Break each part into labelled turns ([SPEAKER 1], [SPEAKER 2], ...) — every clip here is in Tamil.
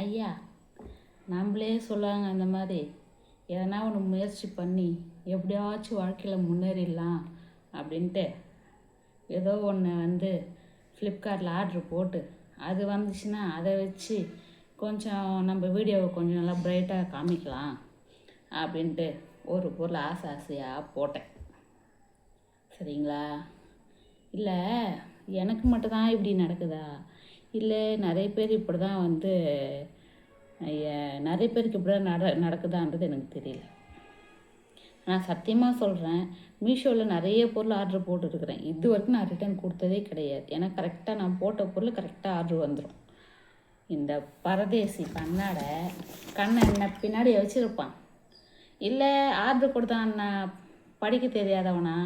[SPEAKER 1] ஐயா நம்மளே சொல்லுவாங்க அந்த மாதிரி. எதனா ஒன்று முயற்சி பண்ணி எப்படியாச்சும் வாழ்க்கையில் முன்னேறிடலாம் அப்படின்ட்டு ஏதோ ஒன்று வந்து ஃப்ளிப்கார்ட்டில் ஆர்ட்ரு போட்டு அது வந்துச்சுன்னா அதை வச்சு கொஞ்சம் நம்ம வீடியோவை கொஞ்சம் நல்லா பிரைட்டாக காமிக்கலாம் அப்படின்ட்டு ஒரு பொருள் ஆசை ஆசையாக போட்டேன். சரிங்களா? இல்லை எனக்கு மட்டும்தான் இப்படி நடக்குதா? இல்லை நிறைய பேர் இப்படி தான் வந்து நிறைய பேருக்கு இப்படி தான் நட நடக்குதான்றது எனக்கு தெரியல. நான் சத்தியமாக சொல்கிறேன் மீஷோவில் நிறைய பொருள் ஆர்டர் போட்டுருக்குறேன். இது வரைக்கும் நான் ரிட்டர்ன் கொடுத்ததே கிடையாது. ஏன்னா கரெக்டாக நான் போட்ட பொருள் கரெக்டாக ஆர்டர் வந்துடும் இந்த பரதேசி கண்ணாடை கண்ணை என்ன பின்னாடி வச்சுருப்பான். இல்லை ஆர்டர் கொடுத்தான் நான் படிக்க தெரியாதவனா?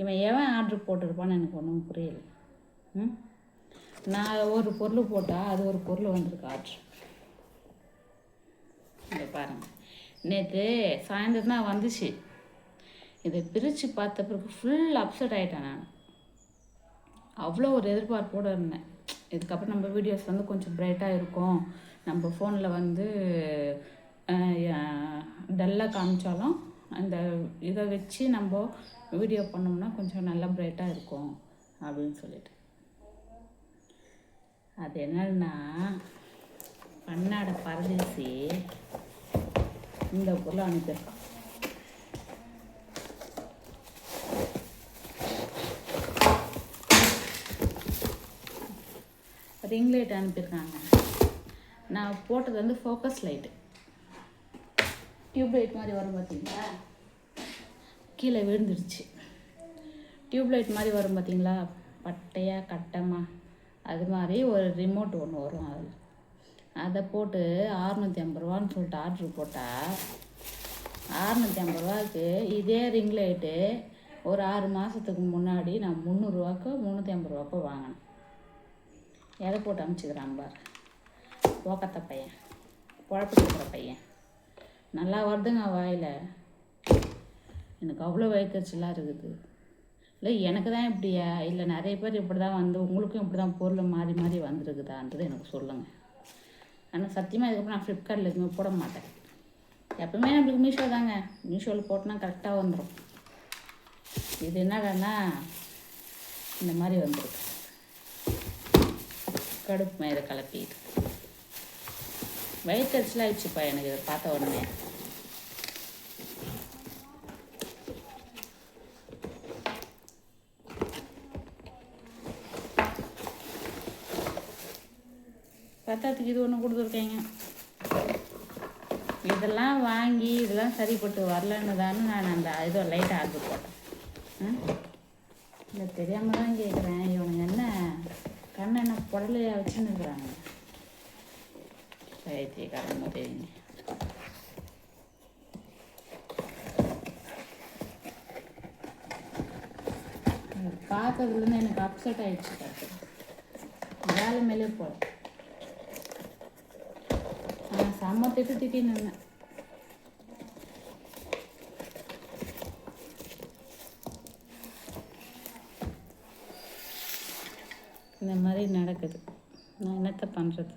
[SPEAKER 1] இவன் எவன் ஆர்டர் போட்டிருப்பான்னு எனக்கு ஒன்றும் புரியல. ம்? நான் ஒரு பொருள் போட்டால் அது ஒரு பொருள் வந்திருக்கு ஆர்டர். இங்கே பாருங்க. நேற்று சாயந்தரம் தான் வந்துச்சு. இதை பிரித்து பார்த்த பிறகு ஃபுல் அப்செட் ஆகிட்டேன் நான். அவ்வளோ ஒரு எதிர்பார்ப்போடு இருந்தேன். இதுக்கப்புறம் நம்ம வீடியோஸ் வந்து கொஞ்சம் பிரைட்டாக இருக்கும். நம்ம ஃபோனில் வந்து டல்லாக காமிச்சாலும் அந்த இதை வச்சு நம்ம வீடியோ பண்ணோம்னா கொஞ்சம் நல்லா பிரைட்டாக இருக்கும் அப்படின்னு சொல்லிட்டு. அது என்னன்னா கண்ணாட பரதேசி இந்த பொருளை அனுப்பியிருக்கான் ரிங் லைட் அனுப்பியிருக்காங்க. நான் போட்டது வந்து ஃபோக்கஸ் லைட்டு டியூப் லைட் மாதிரி வரும் பார்த்தீங்களா? கீழே விழுந்துடுச்சு டியூப் லைட் மாதிரி வரும் பார்த்தீங்களா? பட்டையாக கட்டமாக அது மாதிரி ஒரு ரிமோட் ஒன்று வரும் அதில். அதை போட்டு ஆறுநூற்றி ஐம்பது ரூபான்னு சொல்லிட்டு ஆர்ட்ரு போட்டால் ஆறுநூற்றி ஐம்பது ரூபாய்க்கு இதே ரிங் லைட்டு ஒரு ஆறு மாதத்துக்கு முன்னாடி நான் முந்நூறுரூவாக்கோ முந்நூற்றி ஐம்பது ரூபாக்கோ வாங்கினேன். எதை போட்டு அமுச்சுக்கிறான் பார். ஓக்கத்த பையன். குழப்பிட்டு பையன். நல்லா வருதுங்க வாயில். எனக்கு அவ்வளோ வயிற்றுச்சலாக இருக்குது. இல்லை எனக்கு தான் இப்படியா இல்லை நிறைய பேர் இப்படி தான் வந்து உங்களுக்கும் இப்படி தான் பொருள் மாறி மாறி வந்துருக்குதான்றது எனக்கு சொல்லுங்கள் ஆனால் சத்தியமாக இதுக்கப்புறம் நான் ஃப்ளிப்கார்ட்டில் எதுவுமே போட மாட்டேன். எப்பவுமே நம்மளுக்கு மீஷோ தாங்க. மீஷோவில் போட்டோன்னா கரெக்டாக வந்துடும் இது என்னடான்னா இந்த மாதிரி வந்துருக்கு. கடுப்பு மயிரை கலப்பிட்டு வயிற்றுச்சலாக ஆயிடுச்சுப்பா எனக்கு இதை பார்த்த உடனே. பத்தாத்துக்கு இது ஒன்று கொடுத்துருக்கேங்க. இதெல்லாம் வாங்கி இதெல்லாம் சரிப்பட்டு வரலன்னு தானே நான் அந்த இதோ லைட் ஆர்டர் போட்டேன். ம்? இல்லை தெரியாமல் தான் கேட்குறேன் இவனுங்க என்ன கண்ணை என்ன புடலையாக வச்சுன்னு இருக்கிறாங்க. பைத்தியக்காரங்க தெரியுங்க பார்த்ததுலேருந்து எனக்கு அப்செட் ஆகிடுச்சு வேலை மேலே போல திட்டு திட்டி இந்த மாதிரி நடக்குது. நான் என்னத்த பண்ணுறது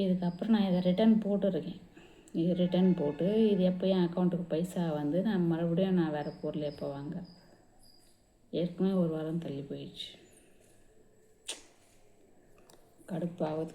[SPEAKER 1] இதுக்கப்புறம் நான் இதை ரிட்டர்ன் போட்டுருக்கேன். இது ரிட்டர்ன் போட்டு இது எப்போ என் அக்கௌண்ட்டுக்கு பைசா வந்து நான் மறுபடியும் நான் வேறு பொருள் எப்போ வாங்க? ஏற்கனவே ஒரு வாரம் தள்ளி போயிடுச்சு. கடுப்பாகுது.